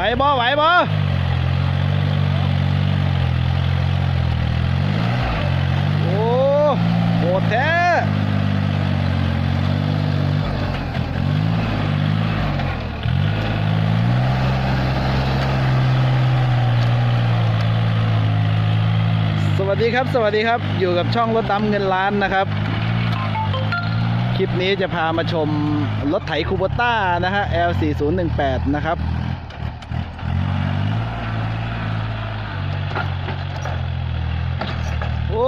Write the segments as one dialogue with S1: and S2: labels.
S1: ไหวบ่ไหวบ่โอ้โหดแท้สวัสดีครับ สวัสดีครับ อยู่กับช่องรถดำเงินล้านนะครับ คลิปนี้จะพามาชมรถไถคูโบต้านะฮะ L4018 นะครับ โอ้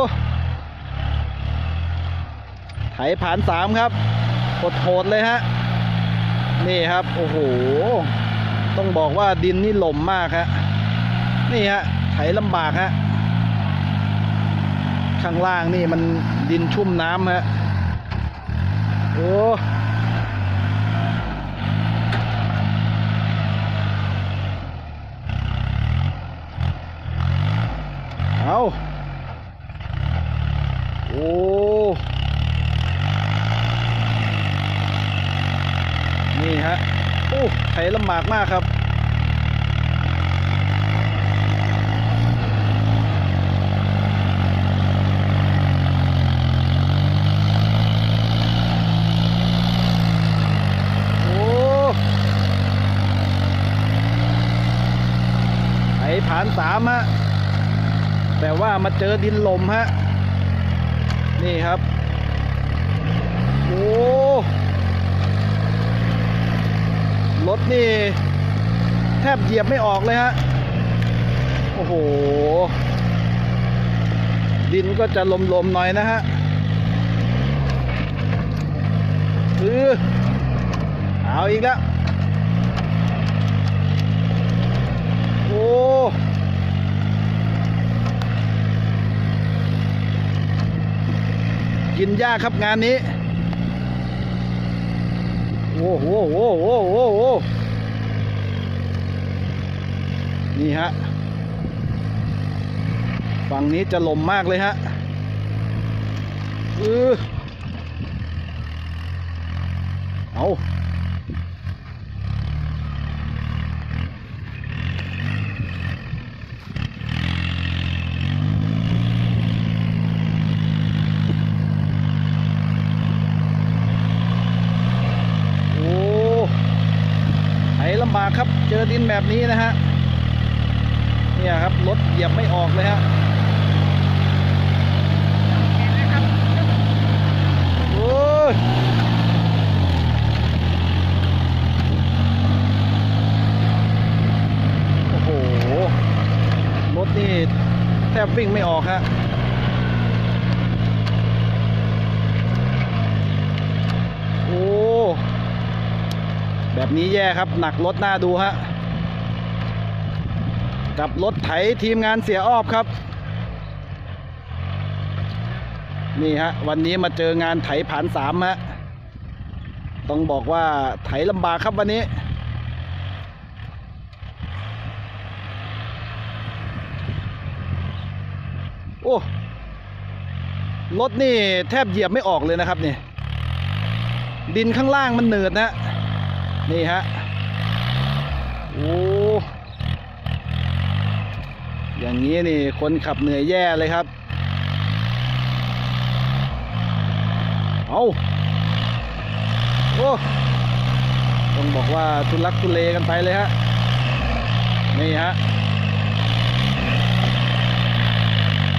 S1: ไถผ่านสามครับโหดๆเลยฮะ นี่ครับ โอ้โห ต้องบอกว่าดินนี่หล่มมากฮะ นี่ฮะ ไถลำบากฮะ ข้างล่างนี่มันดินชุ่มน้ำฮะ โอ้ เอาโอ้ นี่ฮะ โอ้ ไถลำบากมากครับโอ้ไถผ่านสามฮะแต่ว่ามาเจอดินลมฮะ นี่ครับ โอ้ รถ นี่ แทบเหยียบไม่ออกเลยฮะ โอ้โห ดินก็จะลมๆหน่อยนะฮะคือเอาอีกแล้ว โอ้กินยากครับงานนี้ โอ้โหโอ้โหโอ้โหนี่ฮะ ฝั่งนี้จะลมมากเลยฮะเออเอา โอ้ไถลำบากครับ เจอดินแบบนี้นะฮะเนี่ยครับรถเหยียบไม่ออกเลยฮะโอ้ยโอ้โหรถนี่แทบวิ่งไม่ออกฮะ โอ้ แบบนี้แย่ครับหนักรถหน้าดูฮะกับรถไถทีมงานเสียออบครับ นี่ฮะวันนี้มาเจองานไถผ่านสามฮะต้องบอกว่าไถลำบากครับวันนี้โอ้รถนี่แทบเหยียบไม่ออกเลยนะครับนี่ ดินข้างล่างมันเหนืดนะ นี่ฮะ โอ้อย่างนี้นี่คนขับเหนื่อยแย่เลยครับ เอาโอ้ต้องบอกว่าทุลักทุเลกันไปเลยฮะ นี่ฮะ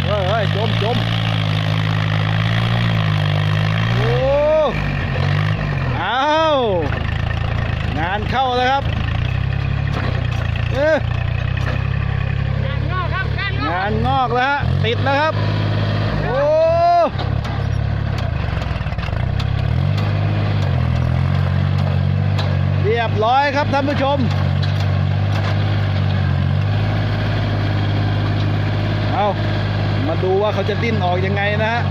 S1: เฮ้ยเฮ้ยจมจมโอ้ อ้าว งานเข้าแล้วครับเอ๊ะงานงอกแล้วฮะติดแล้วครับ โอ้เรียบร้อยครับท่านผู้ชมเอามาดูว่าเขาจะดิ้นออกยังไงนะฮะ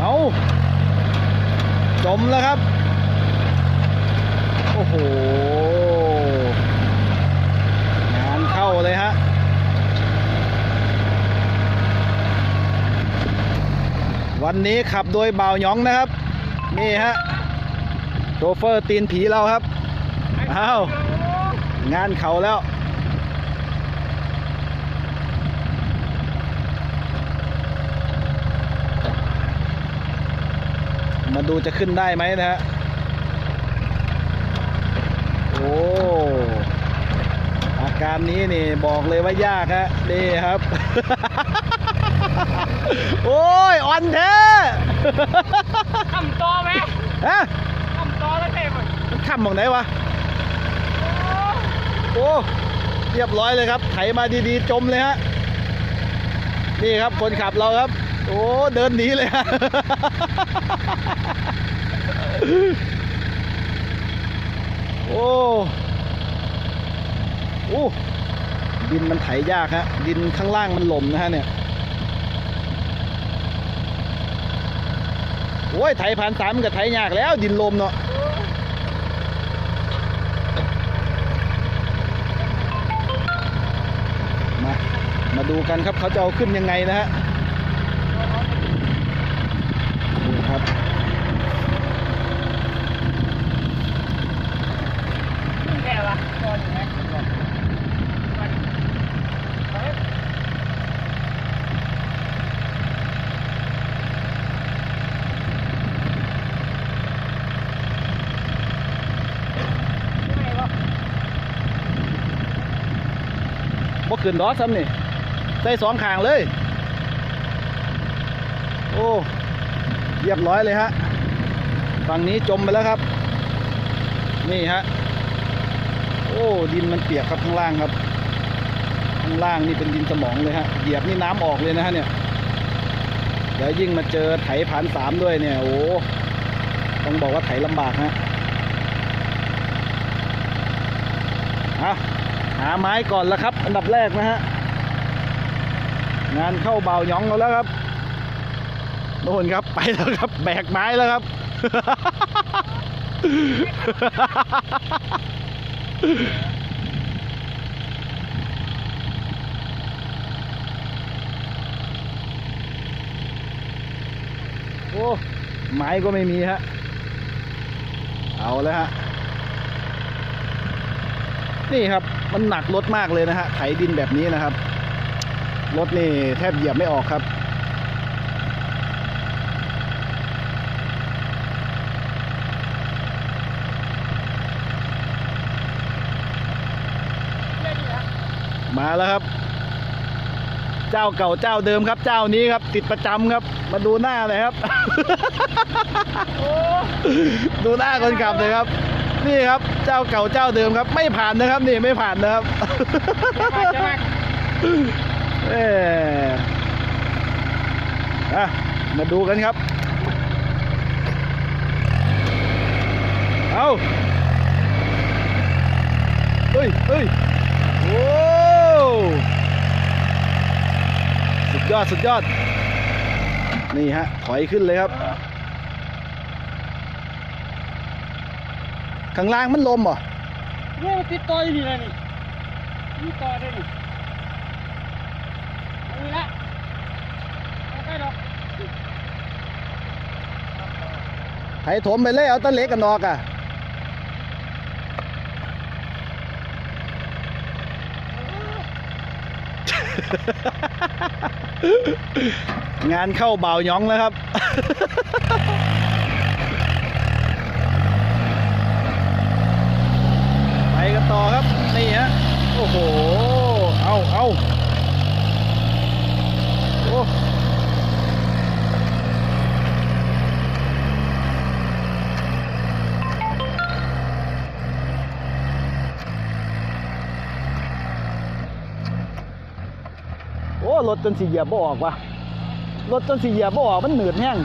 S1: เอาจมแล้วครับ โอ้โห งานเข้าเลยฮะวันนี้ขับโดยบ่าวหยองนะครับ นี่ฮะโชเฟอร์ตีนผีเราครับ
S2: ไอ้า
S1: วงานเขาแล้ว มาดูจะขึ้นได้ไหมนะฮะ อ้ อาการนี้นี่บอกเลยว่ายากฮะนี่ครับ โอ้ยอ่อนแท้
S2: ทำต่อไหม
S1: ฮะ
S2: ทำต่อแล้วเต็ม
S1: มันทำของไหนวะ โอ้เรียบร้อยเลยครับ ไถมาดีๆ จมเลยฮะ นี่ครับคนขับเราครับ โอ้ เดินหนีเลยฮะ โอ้โอ้ดินมันไถยากฮะ ดินข้างล่างมันหล่มนะฮะเนี่ยโอ้ยไถผ่านสามมันก็ไถยากแล้ว ดินลมเนาะมา มาดูกันครับเขาจะเอาขึ้นยังไงนะฮะนี่ครับ
S2: แค่ละก่อนไหมก่อนไม่วะ
S1: บ่ ขึ้นดอซ้ำนี่ใส่สองขางเลย โอ้เรียบร้อยเลยฮะฝั่งนี้จมไปแล้วครับ นี่ฮะโอ้ดินมันเปียกครับข้างล่างครับ ข้างล่างนี่เป็นดินสมองเลยฮะเหยียบนี่น้ำออกเลยนะฮะเนี่ยเดี๋ยวยิ่งมาเจอไถผ่านสามด้วยเนี่ยโอ้ต้องบอกว่าไถลำบากฮะอะ หาไม้ก่อนแล้วครับ อันดับแรกนะฮะ งานเข้าเบาหยองเราแล้วครับโน่นครับไปแล้วครับ แบกไม้แล้วครับ โอ้ไม้ก็ไม่มีฮะ เอาแล้วฮะ นี่ครับ มันหนักรถมากเลยนะฮะไถดินแบบนี้นะครับ รถนี่แทบเหยียบไม่ออกครับ
S2: เล่นนะ
S1: มาแล้วครับ เจ้าเก่าเจ้าเดิมครับ เจ้านี้ครับ ติดประจำครับ มาดูหน้าเลยครับ
S2: โอ้
S1: ดูหน้าคนขับเลยครับ นี่ครับ เจ้าเก่าเจ้าเดิมครับ ไม่ผ่านนะครับ นี่ไม่ผ่านนะครับ
S2: จะมาจะมา
S1: เอออะมาดูกันครับ เอาเฮ้ยเฮ้ยโอ้สุดยอด สุดยอด นี่ฮะ ถอยขึ้นเลยครับ ข้างล่างมันลมเหรอ
S2: เนี่ยมันติดต่ออยู่นี่เลยนี่นี่ต่อได้นี่เอานี่ละเอาไปดอก
S1: ไถถมไปเลยเอาตะเล็กกันนอกอะงานเข้าเบาหยองแล้วครับ ไปกันต่อครับ นี่ฮะ โอ้โห เอาเอาโอ้ โอ้ รถ จนสีเหยียบบ่ออกว่ะรถจนสีเหยียบบ่ออกมันหนืดแห้ง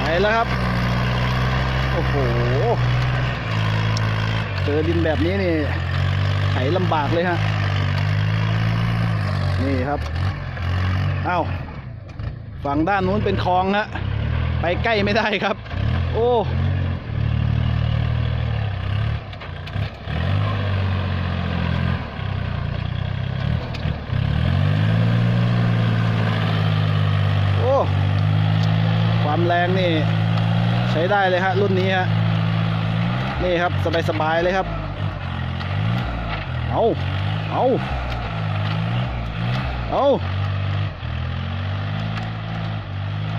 S1: ไปแล้วครับ โอ้โห เจอดินแบบนี้นี่ไถลำบากเลยฮะ นี่ครับ เอ้า ฝั่งด้านนู้นเป็นคลองฮะ ไปใกล้ไม่ได้ครับ โอ้โอ้ความแรงนี่ ใช้ได้เลยฮะ รุ่นนี้ฮะ นี่ครับสบายๆเลยครับ เอาเอาเอา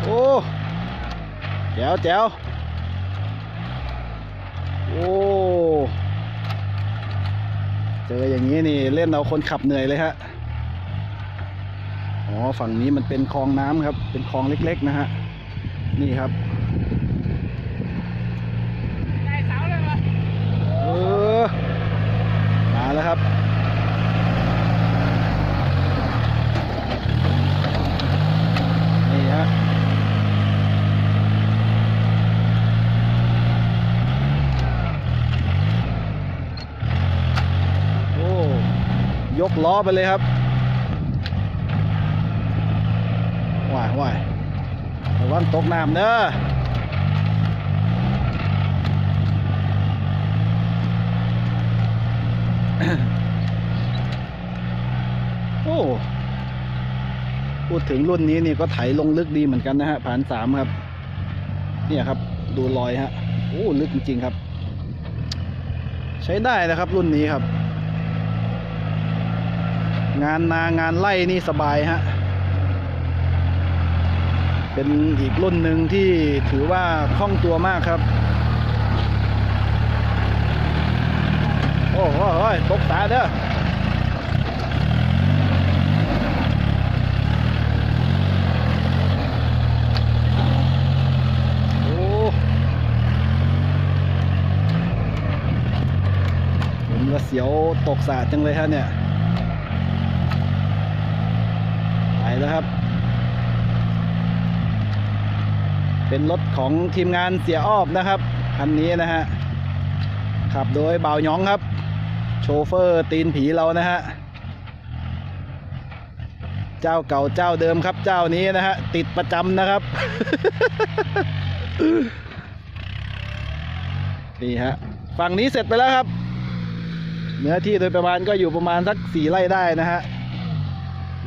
S1: โอ้แจ๋วแจ๋วโอ้เจออย่างนี้นี่เล่นเอาคนขับเหนื่อยเลยฮะอ๋อฝั่งนี้มันเป็นคลองน้ำครับ เป็นคลองเล็ก ๆ นะฮะนี่ครับ
S2: นายสาวเลยวะ
S1: เออ มาแล้วครับ นี่ฮะ โอ้ ย กล้อไปเลยครับว่ายว่ายระวังตกน้ำเด้อโอ้พูดถึงรุ่นนี้นี่ก็ไถลงลึกดีเหมือนกันนะฮะผ่านสามครับ เนี่ยครับ ดูรอยฮะโอ้ลึกจริงๆครับ ใช้ได้นะครับรุ่นนี้ครับ งานนางานไล่นี่สบายฮะ เป็นอีกรุ่นหนึ่งที่ถือว่าคล่องตัวมากครับ โอ้โหโอ้ยตกตาเด้อโอ้ผมก็เสียวตกสาดจังเลยฮะเนี่ย ไปแล้วครับ เป็นรถของทีมงานเสียอ้อบนะครับคันนี้นะฮะขับโดยเบาหยองครับ โชเฟอร์ตีนผีเรานะฮะเจ้าเก่าเจ้าเดิมครับเจ้านี้นะฮะติดประจำนะครับนี่ฮะฝั่งนี้เสร็จไปแล้วครับ เนื้อที่โดยประมาณก็อยู่ประมาณสักสี่ไร่ได้นะฮะ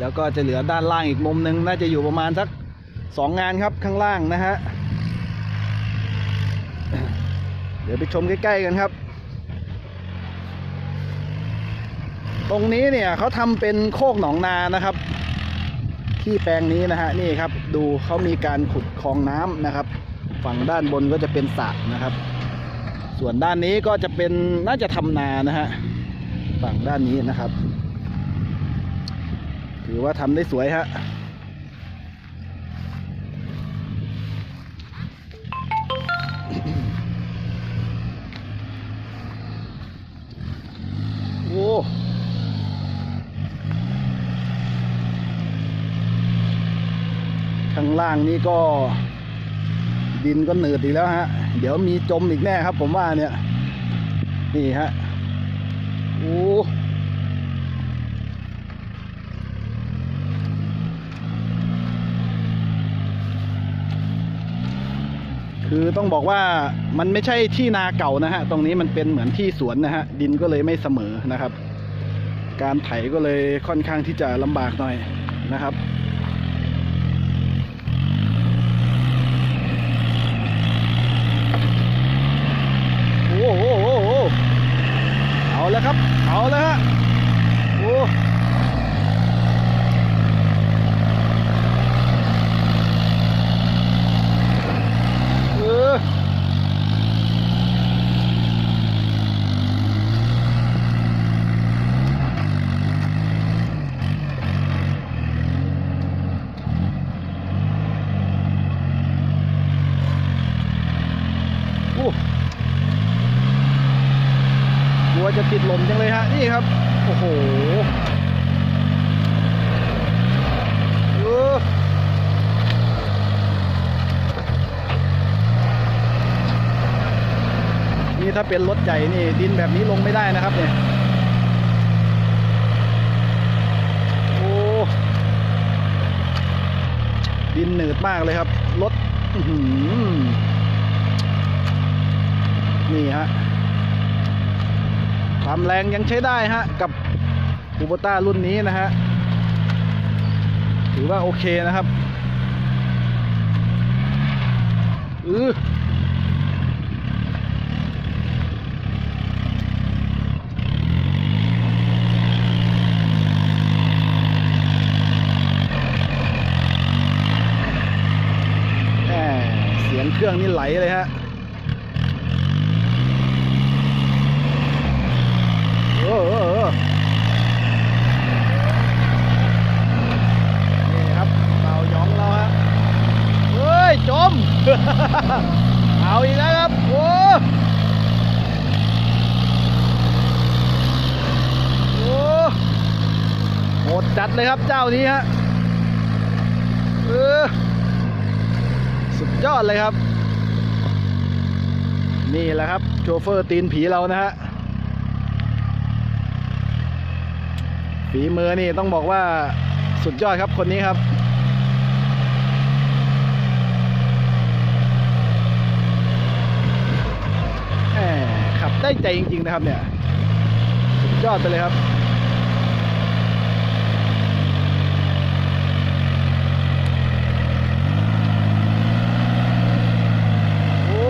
S1: แล้วก็จะเหลือด้านล่างอีกมุมหนึ่งน่าจะอยู่ประมาณสัก สองงานครับข้างล่างนะฮะ เดี๋ยวไปชมใกล้ ๆ กันครับ ตรงนี้เนี่ยเขาทำเป็นโคกหนองนานะครับ ที่แปลงนี้นะฮะนี่ครับ ดูเขามีการขุดคลองน้ำนะครับ ฝั่งด้านบนก็จะเป็นสระนะครับ ส่วนด้านนี้ก็จะเป็นน่าจะทำนานะฮะฝั่งด้านนี้นะครับ ถือว่าทำได้สวยฮะ ข้างล่างนี่ก็ ดินก็หนืดอีกแล้วฮะ เดี๋ยวมีจมอีกแน่ครับ ผมว่าเนี่ย นี่ฮะ โอ้ คือต้องบอกว่ามันไม่ใช่ที่นาเก่านะฮะ ตรงนี้มันเป็นเหมือนที่สวนนะฮะ ดินก็เลยไม่เสมอนะครับ การไถก็เลยค่อนข้างที่จะลำบากหน่อยนะครับโอ้โหเอาแล้วครับ เอาแล้วฮะ โอ้เออโอ้ ก ลัวจะติดลมจังเลยฮะนี่ครับ โอ้โหนี่ถ้าเป็นรถใหญ่นี่ดินแบบนี้ลงไม่ได้นะครับเนี่ยโอ้ดินหนืดมากเลยครับรถนี่ฮะ ความแรงยังใช้ได้ฮะ กับคูโบต้ารุ่นนี้นะฮะ ถือว่าโอเคนะครับอือเสียงเครื่องนี่ไหลเลยฮะ โอ้โหนี่ครับเราหยองเราฮะ เฮ้ย จม เอาอีกแล้วครับ โอ้โหโหดจัดเลยครับเจ้านี้ฮะเออสุดยอดเลยครับ นี่แหละครับ โชเฟอร์ตีนผีเรานะฮะฝีมือนี่ต้องบอกว่าสุดยอดครับคนนี้ครับ แหมขับ ได้ใจจริง ๆ นะครับ เนี่ยสุดยอดไปเลยครับ โอ้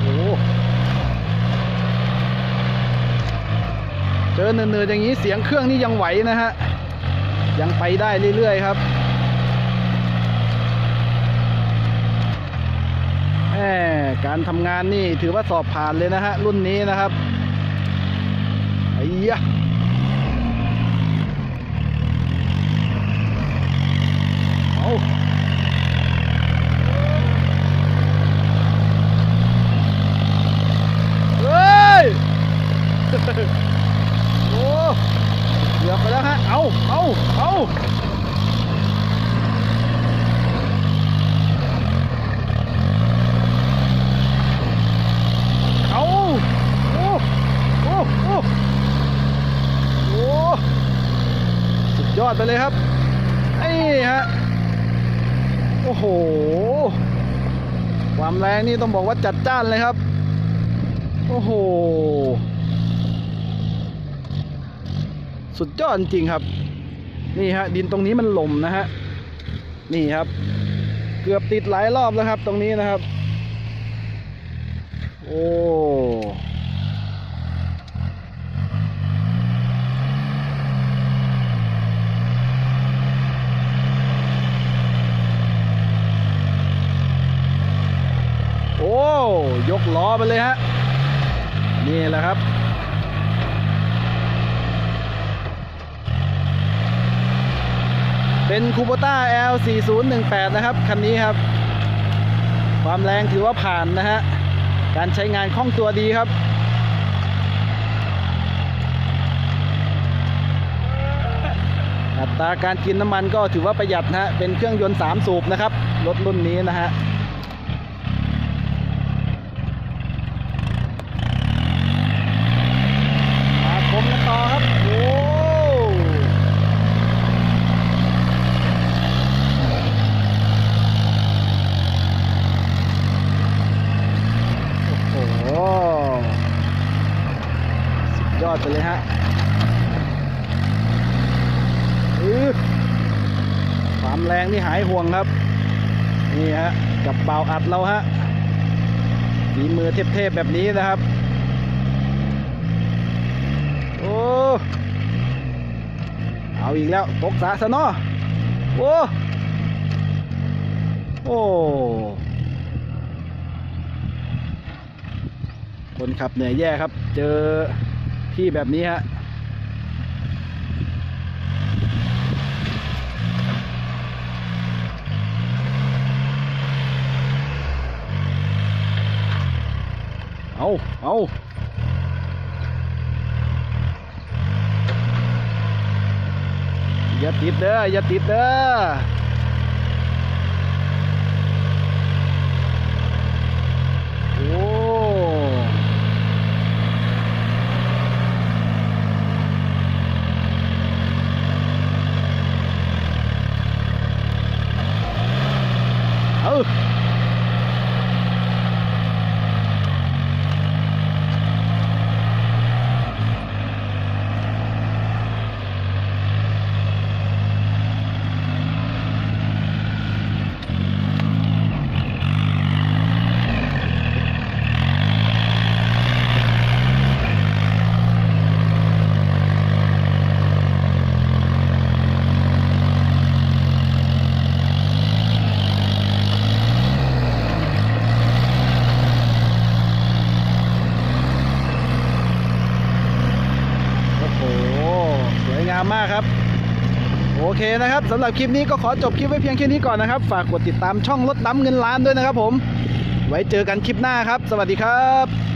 S1: โอ้เจอเนินๆอย่างนี้เสียงเครื่องนี่ยังไหวนะฮะ ยังไปได้เรื่อยๆครับแหมการทำงานนี่ถือว่าสอบผ่านเลยนะฮะ รุ่นนี้นะครับไอ้ยะเอาเฮ้ย โอ้เกือบไปแล้วฮะ เอาเอาเอาเอาโอ้โอ้โอ้โอ้สุดยอดไปเลยครับไอ้ฮะ โอ้โห ความแร งนี่ต้องบอกว่าจัดจ้านเลยครับ โอ้โห สุดยอดจริงครับ นี่ฮะดินตรงนี้มันหล่มนะฮะ นี่ครับ เกือบติดหลายรอบแล้วครับ ตรงนี้นะครับ โอ้ โอ้ ยกล้อไปเลยฮะ นี่แหละครับ เป็นคูโบต้า L 4 0 1 8 นะครับ คันนี้ครับ ความแรงถือว่าผ่านนะฮะ การใช้งานคล่องตัวดีครับอัตราการกินน้ำมันก็ถือว่าประหยัดนะฮะ เป็นเครื่องยนต์ 3 สูบนะครับ รถรุ่นนี้นะฮะ มาชมกันต่อครับ โอ้ โอ้โห สุ ดไปเลยฮะความแรงนี่หายห่วงครับ นี่ฮะ กับเบาอัดเราฮะฝีมือเทพๆแบบนี้นะครับ โอ้ เอาอีกแล้วตกสาซะเนาะโอ้โอ้คนขับเหนื่อยแย่ครับ เจอ ที่แบบนี้ฮะเอาเอาอย่าติดเด้ออย่าติดเด้อ เคนะครับสำหรับคลิปนี้ก็ขอจบคลิปไว้เพียงแค่นี้ก่อนนะครับ ฝากกดติดตามช่องรถดำเงินล้านด้วยนะครับผม ไว้เจอกันคลิปหน้าครับ สวัสดีครับ